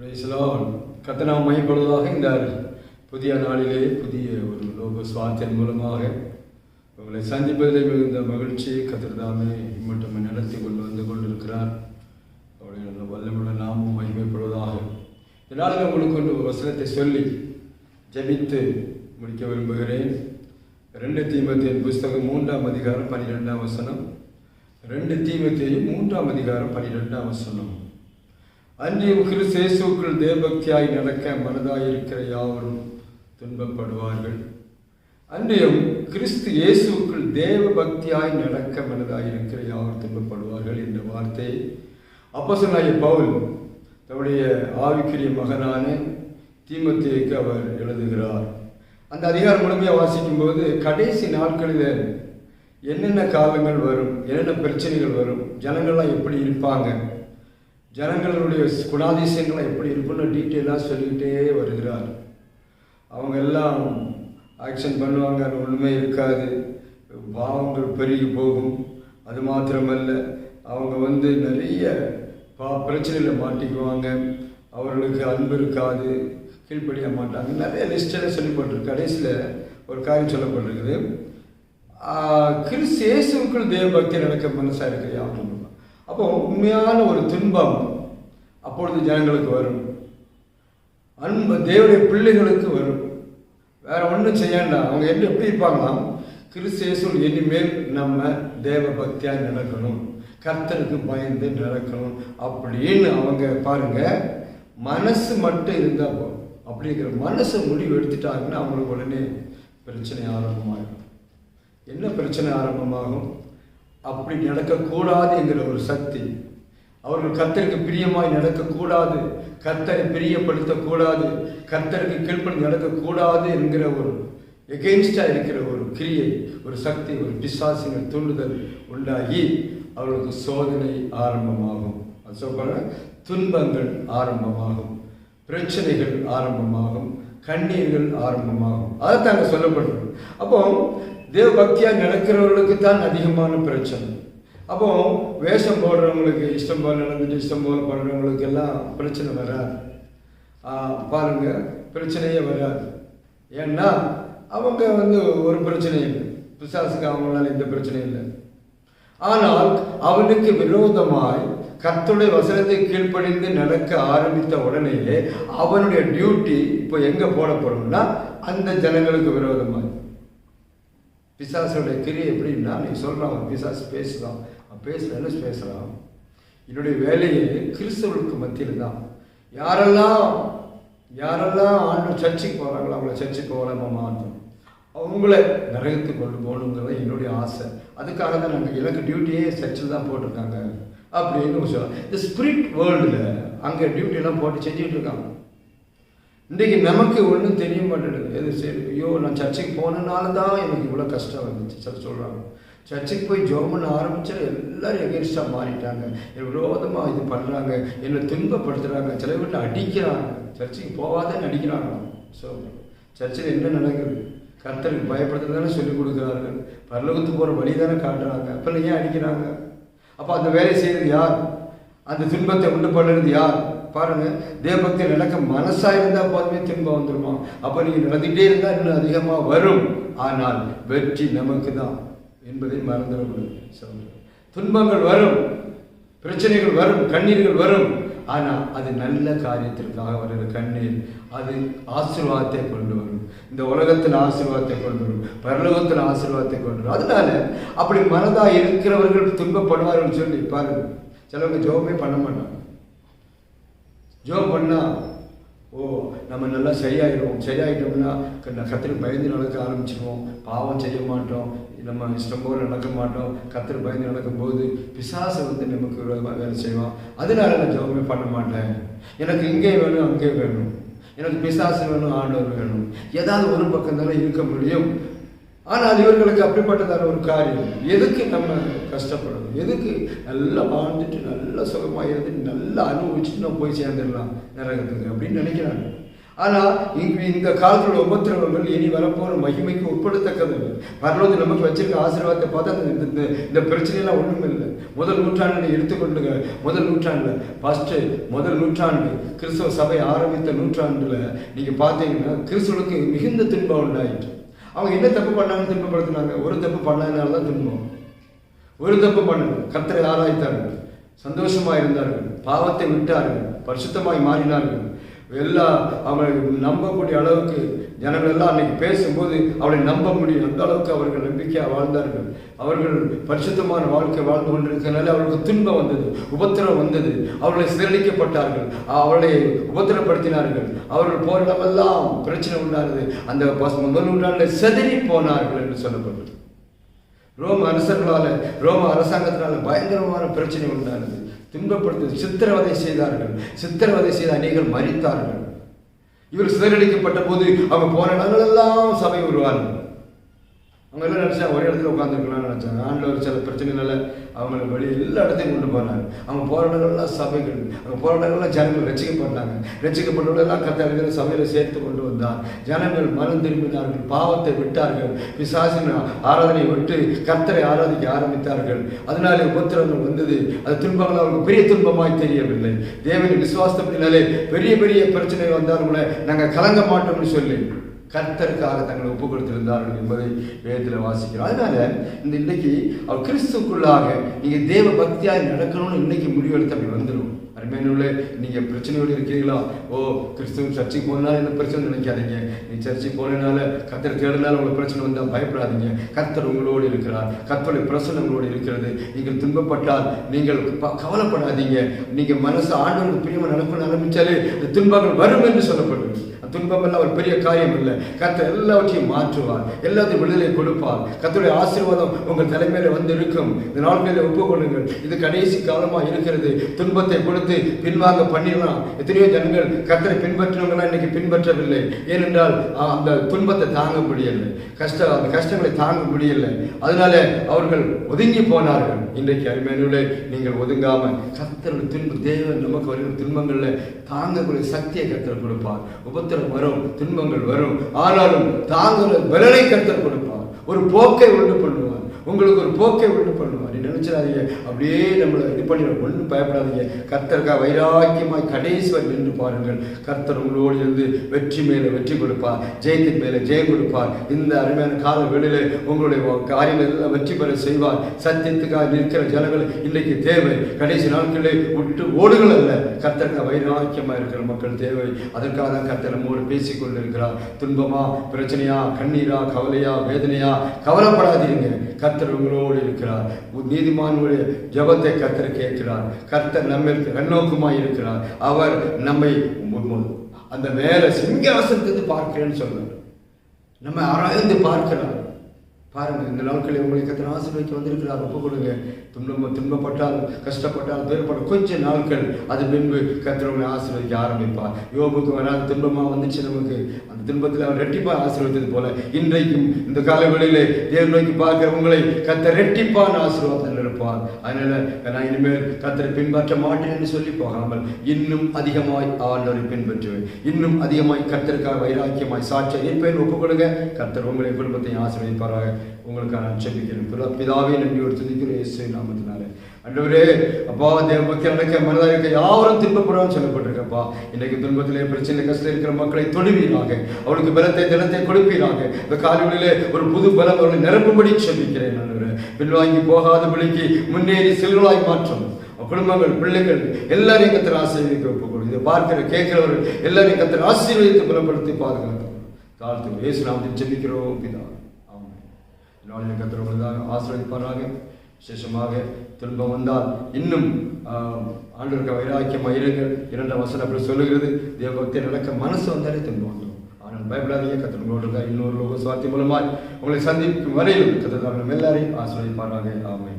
கத்தனாம் மையப்படுவதாக இந்த புதிய நாளிலே புதிய ஒரு லோக சுவாத்தியன் மூலமாக உங்களை சந்திப்பதில் மிகுந்த மகிழ்ச்சி கத்திரதாமே மட்டும் நடத்தி கொண்டு வந்து கொண்டிருக்கிறார். அவருடைய நல்ல வல்லமுள்ள நாமும் மகிமைப்படுவதாக. இதனால் உங்களுக்கு ஒரு வசனத்தை சொல்லி ஜபித்து முடிக்க விரும்புகிறேன். ரெண்டு தீமத்தின் புஸ்தகம் மூன்றாம் அதிகாரம் பன்னிரெண்டாம் வசனம். ரெண்டு தீமத்தையும் மூன்றாம் அதிகாரம் பன்னிரெண்டாம் வசனம். அன்றையும் கிறிஸ்து இயேசுக்குள் தேவபக்தியாய் நடக்க மனதாயிருக்கிற யாவரும் துன்பப்படுவார்கள். அன்றையும் கிறிஸ்து இயேசுக்குள் தேவ பக்தியாய் நடக்க மனதாயிருக்கிற யாவரும் துன்பப்படுவார்கள் என்ற வார்த்தை அப்போ பவுல் தன்னுடைய ஆவிக்குரிய மகனான தீமத்தேக்கு அவர் எழுதுகிறார். அந்த அதிகாரம் முழுமையாக வாசிக்கும் போது கடைசி நாட்களில் என்னென்ன காலங்கள் வரும் என்னென்ன பிரச்சனைகள் வரும் ஜனங்கள்லாம் எப்படி இருப்பாங்க ஜனங்களுடைய குணாதிசயங்கள் எப்படி இருக்குன்னு டீட்டெயிலாக சொல்லிக்கிட்டே வருகிறார். அவங்க எல்லாம் ஆக்ஷன் பண்ணுவாங்க அது ஒன்றுமே இருக்காது. பாவங்கள் பெருகி போகும். அது மாத்திரமல்ல அவங்க வந்து நிறைய பா பிரச்சனையில் மாட்டிக்குவாங்க. அவர்களுக்கு அன்பு இருக்காது கீழ்ப்படிய மாட்டாங்க. நிறைய லிஸ்டெல்லாம் சொல்லப்பட்டிருக்கு கடைசியில் ஒரு காரியம் சொல்லப்பட்டிருக்குது. கிறிஸ்து இயேசுக்குள் தேவபக்தி நடக்க மனசாக இருக்கு யாரும் அப்போ உண்மையான ஒரு துன்பம் அப்பொழுது ஜனங்களுக்கு வரும். அன்பு தேவனுடைய பிள்ளைகளுக்கு வரும். வேற ஒன்றும் செய்யண்டா அவங்க என்ன எப்படி இருப்பாங்களாம்? கிறிஸ்தேசுள் இனிமேல் நம்ம தேவ பக்தியாக நடக்கணும். கர்த்தருக்கு பயந்து நடக்கணும். அப்படின்னு அவங்க பாருங்க மனசு மட்டும் இருந்தால் போதும். அப்படிங்கிற மனசு முடிவு எடுத்துட்டாங்கன்னா அவங்களுக்கு உடனே பிரச்சனை ஆரம்பமாகும் என்ன பிரச்சனை ஆரம்பமாகும்? அப்படி நடக்கக்கூடாது என்கிற ஒரு சக்தி. அவர்கள் கத்தருக்கு பிரியமாய் நடக்கக்கூடாது கத்தரை பிரியப்படுத்தக்கூடாது கத்தருக்கு கீழ்ப்படி நடக்கக்கூடாது என்கிற ஒரு எகெயின்ஸ்டாக இருக்கிற ஒரு கிரியை ஒரு சக்தி ஒரு பிசாசிகள் தூண்டுதல் உண்டாகி அவர்களுக்கு சோதனை ஆரம்பமாகும். அது சொல்ல துன்பங்கள் ஆரம்பமாகும் பிரச்சனைகள் ஆரம்பமாகும் கண்ணீர்கள் ஆரம்பமாகும். அதைத்தாங்க சொல்லப்படுறது அப்போ தேவ பக்தியாக நடக்கிறவர்களுக்கு தான் அதிகமான பிரச்சனை. அப்போ வேஷம் போடுறவங்களுக்கு இஷ்டம் போல் நடந்துட்டு இஷ்டம் போல் பண்ணுறவங்களுக்கு எல்லாம் பிரச்சனை வராது. பாருங்க பிரச்சனையே வராது. ஏன்னா அவங்க வந்து ஒரு பிரச்சனை இல்லை. பிசாசுக்கு அவங்களால எந்த பிரச்சனையும் இல்லை. ஆனால் அவனுக்கு விரோதமாய் கர்த்தருடைய வசனத்தை கீழ்ப்படிந்து நடக்க ஆரம்பித்த உடனேயே அவனுடைய டியூட்டி இப்போ எங்கே போடப்படும்னா அந்த ஜனங்களுக்கு விரோதமாய். பிசாசுடைய கிரி எப்படின்னா நீ சொல்கிறான் அவன் பிசாசு பேசுகிறான் அவன் பேசுகிற பேசுகிறான் என்னுடைய வேலையே கிறிஸ்தவர்களுக்கு மத்தியில் தான் யாரெல்லாம் யாரெல்லாம் ஆண்டு சர்ச்சுக்கு போகிறாங்களோ அவங்கள சர்ச்சுக்கு போகாம அவங்கள நரகத்துக்கு கொண்டு போகணுங்கிறது என்னுடைய ஆசை. அதுக்காக தான் நாங்கள் எனக்கு டியூட்டியே சர்ச்சில் தான் போட்டிருக்காங்க. அப்படின்னு சொல்லலாம் இந்த ஸ்பிரிட் வேர்ல்டில் அங்கே டியூட்டியெல்லாம் போட்டு செஞ்சுட்டு இருக்காங்க. இன்றைக்கி நமக்கு ஒன்றும் தெரிய மாட்டேங்குது. எது சரி? ஐயோ நான் சர்ச்சுக்கு போனனால தான் எனக்கு இவ்வளோ கஷ்டம் வந்துச்சு. சார் சொல்கிறாங்க சர்ச்சுக்கு போய் ஜோம் பண்ண ஆரம்பிச்சா எல்லோரும் எகேன்ஸ்டாக மாறிட்டாங்க. விரோதமாக இது பண்ணுறாங்க என்னை துன்பப்படுத்துகிறாங்க சில வீட்டில் அடிக்கிறாங்க. சர்ச்சுக்கு போகாதன்னு அடிக்கிறாங்க ஸோ சர்ச்சில் என்ன நடக்குது? கர்த்தருக்கு பயப்படுறது தானே சொல்லிக் கொடுக்குறார்கள். பரலோகத்துக்கு போகிற வழி தானே காட்டுறாங்க. அப்போ ஏன் அடிக்கிறாங்க? அப்போ அந்த வேலை செய்கிறது யார்? அந்த துன்பத்தை உண்டு பண்ணுறது யார்? பாருங்க தேவபக்தி நடக்க மனசா இருந்தால் போதுமே துன்பம் வந்துருமா. அப்போ நீங்கள் நடந்துகிட்டே இருந்தால் இன்னும் அதிகமாக வரும். ஆனால் வெற்றி நமக்கு தான் என்பதை மறந்துடக்கூடாது துன்பங்கள் வரும் பிரச்சனைகள் வரும் கண்ணீர்கள் வரும். ஆனால் அது நல்ல காரியத்திற்காக வருகிற கண்ணீர் அது ஆசீர்வாதத்தை கொண்டு வரும். இந்த உலகத்தில் ஆசீர்வாதத்தை கொண்டு வரும் பரலோகத்தில் ஆசீர்வாதத்தை கொண்டு வரும். அதனால அப்படி மனதாக இருக்கிறவர்கள் துன்பப்படுவார்கள் சொல்லி பாருங்கள் சிலவங்க ஜோபமே பண்ண மாட்டாங்க. ஜோப் பண்ணால் ஓ நம்ம நல்லா சரியாயிடுவோம். சரியாயிட்டோம்னா கத்திரி பயந்து நடக்க ஆரம்பிச்சிடுவோம் பாவம் செய்ய மாட்டோம். நம்ம இஷ்டம் போல் நடக்க மாட்டோம். கத்திரி பயந்து நடக்கும்போது பிசாசை வந்து நமக்கு விரோதமாக வேலை செய்வோம் அதனால நான் ஜோபமே பண்ண மாட்டேன். எனக்கு இங்கே வேணும் அங்கே வேணும். எனக்கு பிசாசு வேணும் ஆண்டவர் வேணும். ஏதாவது ஒரு பக்கம் தானே இருக்க முடியும். ஆனால் இவர்களுக்கு அப்படிப்பட்டதான ஒரு காரியம். எதுக்கு நம்ம கஷ்டப்படணும் எதுக்கு நல்லா வாழ்ந்துட்டு நல்லா சுகமாக இருந்துட்டு நல்லா அனுபவிச்சுட்டு நம்ம போய் சேர்ந்துடலாம் நரகத்துக்கு அப்படின்னு நினைக்கிறாங்க. ஆனால் இங்கு இந்த காலத்தில் உபத்திரவங்கள் இனி வரப்போகிற மகிமைக்கு உட்படுத்தக்கது இல்லை. நமக்கு வச்சிருக்க ஆசீர்வாதத்தை பார்த்தா இந்த- இந்த இந்த பிரச்சனையெல்லாம் ஒன்றும் இல்லை. முதல் நூற்றாண்டில் எடுத்துக்கொண்டுங்க முதல் நூற்றாண்டில் ஃபஸ்ட்டு முதல் நூற்றாண்டு கிறிஸ்தவ சபை ஆரம்பித்த நூற்றாண்டில் நீங்கள் பார்த்தீங்கன்னா கிறிஸ்துவனுக்கு மிகுந்த துன்பம் உண்டாயிற்று. அவங்க என்ன தப்பு பண்ணாங்கன்னு திருப்பப்படுத்தினாங்க? ஒரு தப்பு பண்ணதுனால தான் திரும்பும் ஒரு தப்பு பண்ணல. கத்தரை ஆராய்த்தார்கள் சந்தோஷமாக இருந்தார்கள் பாவத்தை விட்டார்கள். பரிசுத்தமாய் மாறினார்கள். எல்லா அவளை நம்பக்கூடிய அளவுக்கு ஜனங்கள் எல்லாம் அன்னைக்கு பேசும்போது அவளை நம்ப முடியும் அந்த அளவுக்கு அவர்கள் நம்பிக்கையாக வாழ்ந்தார்கள். அவர்கள் பரிசுத்தமான வாழ்க்கை வாழ்ந்து கொண்டிருக்கிறனால அவர்களுக்கு துன்பம் வந்தது உபத்திரம் வந்தது. அவர்களை சிதறடிக்கப்பட்டார்கள். அவளை உபத்திரப்படுத்தினார்கள். அவர்கள் போரிடமெல்லாம் பிரச்சனை உண்டானது. அந்த பஸ் முதல் நூற்றாண்டில் செதறி போனார்கள் என்று சொல்லப்பட்டது ரோம அரசர்களால் ரோம அரசாங்கத்தினால பயங்கரமான பிரச்சனை உண்டானது. துன்பப்படுத்தி சித்திரவதை செய்தார்கள். சித்திரவதை செய்த அநேகர் மறித்தார்கள். இவர் சிதறடிக்கப்பட்ட போது அவங்க போன இடங்களெல்லாம் சபை உருவார்கள் அவங்க எல்லாம் நினச்சாங்க ஒரே இடத்துல உட்காந்துருக்கலாம்னு நினச்சாங்க. ஆண்டில் சில பிரச்சனைனால அவங்களுக்கு வெளியே எல்லா இடத்தையும் கொண்டு போனாங்க. அவங்க போகிற இடங்கள்லாம் சபைகள் அவங்க போகிற இடங்கள்லாம் ஜனங்கள் ரசிக்கப்பட்டாங்க. ரசிக்கப்பட்டவர்களெல்லாம் கத்தார்கள் சபையில் சேர்த்து கொண்டு வந்தார். ஜனங்கள் மனம் திரும்பினார்கள். பாவத்தை விட்டார்கள். பிசாசின் ஆராதனை விட்டு கர்த்தரை ஆராதிக்க ஆரம்பித்தார்கள். அதனாலே உபத்திரங்கள் வந்தது. அது துன்பங்கள் அவங்களுக்கு பெரிய துன்பமாய் தெரியவில்லை. தேவனின் விசுவாசத்தினாலே பெரிய பெரிய பிரச்சனை வந்தாலும் கூட நாங்கள் கலங்க மாட்டோம்னு சொல்லி கர்த்தருக்காக தங்களை ஒப்பு கொடுத்திருந்தார்கள் என்பதை வேதத்தில் வாசிக்கிறோம். அதனால இந்த இன்னைக்கு அவர் கிறிஸ்துக்குள்ளாக நீங்கள் தேவ பக்தியாக நடக்கணும்னு இன்னைக்கு முடிவெடுத்து அப்படி வந்துடும் அருமையானவர்களே நீங்கள் பிரச்சனையோடு இருக்கிறீங்களா? ஓ கிறிஸ்துவ சர்ச்சைக்கு போனாலும் என்ன பிரச்சனை நினைக்காதீங்க. நீ சர்ச்சைக்கு போனதுனால கத்தர் தேடினால உங்களுக்கு பிரச்சனை வந்தால் பயப்படாதீங்க. கர்த்தர் உங்களோடு இருக்கிறார். கத்தருடைய பிரசனம் உங்களோடு இருக்கிறது. நீங்கள் துன்பப்பட்டால் நீங்கள் கவலைப்படாதீங்க. நீங்கள் மனசு ஆண்டவருக்கு பிரியமாக நடக்கணும்னு ஆரம்பித்தாலே துன்பங்கள் வரும் என்று சொல்லப்பட்டது துன்பம் எல்லாம் ஒரு பெரிய காரியம் இல்லை கத்தர் எல்லாவற்றையும் மாற்றுவார் எல்லாத்தையும் விடுதலை கொடுப்பார். கத்தருடைய ஆசீர்வாதம் உங்கள் தலைமையில வந்து இருக்கும் இந்த நாட்களில் ஒப்புக்கொள்ளுங்கள். இது கடைசி காலமா இருக்கிறது. துன்பத்தை கொடுத்து பின்வாங்க பண்ணிடலாம். எத்தனையோ ஜனங்கள் கத்தரை பின்பற்றினவங்களாம் இன்னைக்கு பின்பற்றவில்லை. ஏனென்றால் அந்த துன்பத்தை தாங்க முடியலை. கஷ்ட அந்த கஷ்டங்களை தாங்க முடியலை. அதனால அவர்கள் ஒதுங்கி போனார்கள். இன்றைக்கு அருமையிலே நீங்கள் ஒதுங்காம கத்தருடைய துன்ப தேவன் நமக்கு வருகிற துன்பங்களில் தாங்கக்கூடிய சக்தியை கர்த்தர் கொடுப்பார். உபத்திரம் வரும் துன்பங்கள் வரும். ஆனாலும் தாங்குற பலனை கர்த்தர் கொடுப்பார். ஒரு போக்கை உண்டு பண்ணுவார். உங்களுக்கு ஒரு போக்கை உண்டு பண்ணுவார். நினைச்சிடாதீங்க. அப்படியே நம்மளை இது பண்ணிட ஒன்றும் பயப்படாதீங்க. கர்த்தருக்கா வைராக்கியமாய் கடைசி வரை நின்று பாருங்கள். கர்த்தர் உங்களோடு இருந்து வெற்றி மேலே வெற்றி கொடுப்பார். ஜெயத்தின் மேலே ஜெயம் கொடுப்பார். இந்த அருமையான கால வெளியில் உங்களுடைய காரியங்கள் எல்லாம் வெற்றி பெற செய்வார். சத்தியத்துக்காக நிற்கிற ஜனங்கள் இன்றைக்கு தேவை. கடைசி நாட்களிலே விட்டு ஓடுகள் அல்ல. கர்த்தருக்கா வைராக்கியமா இருக்கிற மக்கள் தேவை. அதற்காக தான் கர்த்தர் நம்மோடு பேசிக்கொண்டிருக்கிறார். துன்பமா பிரச்சனையா கண்ணீரா கவலையா வேதனையா கவலைப்படாதீங்க. கர்த்தர் உங்களோடு இருக்கிறார். நீதிமானுடைய ஜெபத்தை கர்த்தர் கேட்கிறார். கர்த்தர் நம்ம கண்ணோக்கமாக இருக்கிறார். அவர் நம்மை அந்த மேல சிங்காசனத்துக்கு பார்க்கிறேன்னு சொல்றார். நம்ம ஆராய்ந்து பார்க்கிறார். பாருங்க இந்த நாட்களில் உங்களை கத்தனை ஆசீர்வதிக்க வந்திருக்கிறார் ஒப்பு கொடுங்க. துன்பம் துன்பப்பட்டால் கஷ்டப்பட்டால் வேறுபடும். கொஞ்ச நாட்கள் அது பின்பு கத்திரவங்களை ஆசீர்வதிக்க ஆரம்பிப்பார். யோபுக்கு வராத துன்பமாக வந்துச்சு நமக்கு. அந்த துன்பத்தில் அவர் ரெட்டிப்பா ஆசீர்வதித்தது போல இன்றைக்கும் இந்த காலவெளியிலே தேவன் நோக்கி பார்க்கிற உங்களை கத்த ரெட்டிப்பான ஆசீர்வாதத்தில் இருப்பார். அதனால நான் இனிமேல் கத்தரை பின்பற்ற மாட்டேன் என்று சொல்லி போகாமல் இன்னும் அதிகமாய் ஆண்டவரை பின்பற்றுவேன். இன்னும் அதிகமாய் கர்த்தருக்காக வைராக்கியமாய் சாட்சியை இருப்பேன். ஒப்புக் கொடுங்க. கத்தர் உங்களை குடும்பத்தை ஆசீர்வதிப்பாராக. உங்களுக்காக நான் செபிக்கிறேன் பிதாவே நன்றி ஒரு துதிக்கிறேன் இயேசு நாமத்தினாலே. அன்றுவரே அப்பா தேவ மக்கள் நடக்க மனதாக இருக்க யாரும் துன்பப்படாமல் சொல்லப்பட்டிருக்கப்பா இன்னைக்கு துன்பத்திலே பிரச்சனை கஷ்டம் இருக்கிற மக்களை தொடுவீராக. அவளுக்கு பலத்தை தினத்தை கொடுப்பீராக. இந்த காலைகளிலே ஒரு புது பலம் அவர்களை நிரப்பும்படி சொல்லிக்கிறேன் ஆண்டவரே பின்வாங்கி போகாதபடிக்கு முன்னேறி செல்வலாய் மாற்றும். குடும்பங்கள் பிள்ளைகள் எல்லாரையும் கத்திர ஆசீர்வதிக்க ஒப்புக்கொடு இதை பார்க்கிற கேட்கிறவர்கள் எல்லாரையும் கத்திர ஆசீர்வதித்து பலப்படுத்தி பாதுகாத்தோம் தாழ்த்து ஏசு நாம் ஜெபிக்கிறோம் பிதா. நாளில் கத்தர் உங்களுக்காக ஆசீர்வதிப்பாராக. விசேஷமாக துன்பம் வந்தால் இன்னும் ஆஹ், ஆண்டவருக்கு வைராக்கியமாக இருங்கள் இரண்டாம் வசனம் அப்படி சொல்லுகிறது. தேவபக்தி நடக்க மனசு வந்தாலே துன்பம் வந்துடும். ஆனால் பயப்படாதீங்க கத்திரங்களோடு இருக்கா இன்னொரு லோக சுவார்த்தி மூலமாய் உங்களை சந்திக்கும் வரையில் கத்தர் எல்லாரையும் ஆசிரியப்பாராக ஆமை